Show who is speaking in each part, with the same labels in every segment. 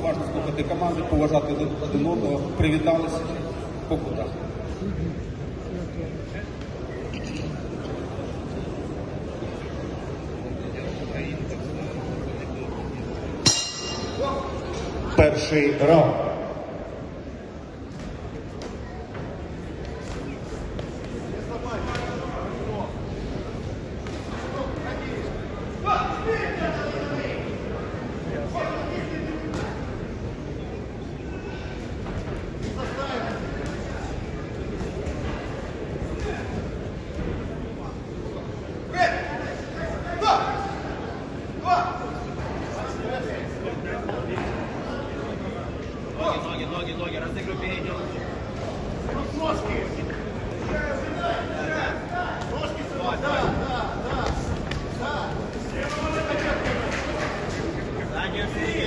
Speaker 1: Уважно слухати команди, поважати один одного, привіталися по кутах. Перший раунд. ноги, ноги, разыгрывай, Ножки! Ножки сюда! Да, да, да! Да! Задержи!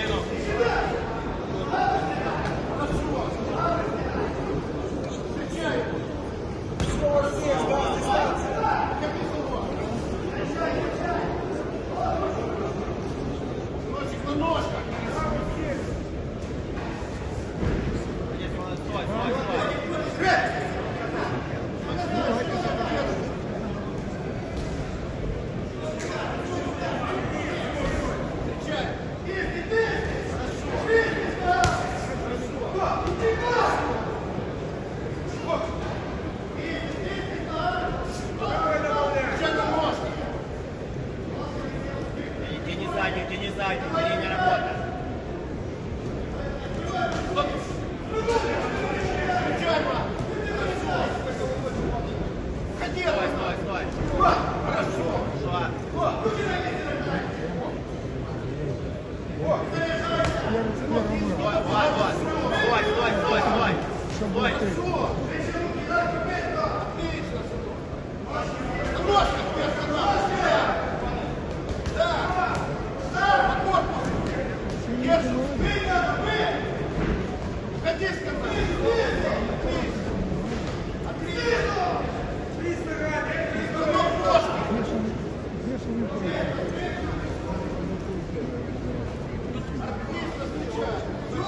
Speaker 1: Стой, стой, стой, стой! Стой!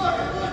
Speaker 1: Motherfucker!